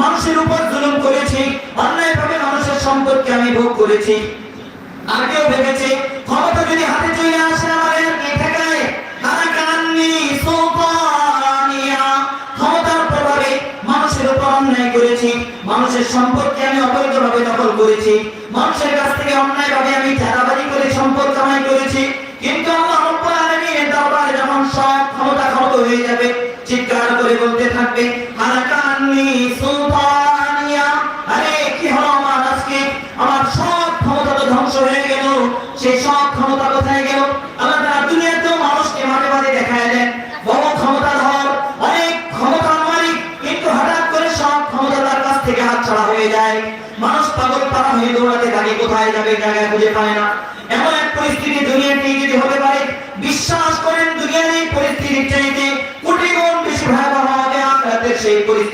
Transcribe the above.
মানুষের উপর জুলুম করেছি, অন্যায়ভাবে মানুষের সম্পদকে আমি ভোগ করেছি। আগেও ভেবেছি, ক্ষমতা যদি হাতে চলে আসে আমার মানুষের সম্পদকে আমি দখল করেছি, মানুষের কাছ থেকে অন্যায়ভাবে আমি চাঁদাবাজি করে সম্পদ কামাই করেছি। কিন্তু আল্লাহ যেমন সব ক্ষমতা ক্ষমতা হয়ে যাবে, চিৎকার করে বলতে থাকবে হারাকা হারাকান্নি সুলতানিয়া হয়ে যায়। মানুষ পাগল পারা কোথায় যাবে, জায়গা পায় না। এমন এক পরিস্থিতি দুনিয়াতে যদি হতে পারে, বিশ্বাস করেন দুনিয়ার এই পরিস্থিতির চাইতে কোটি গুণ বেশি ভয়াবহ হবে আখরাতের সেই পরিস্থিতি।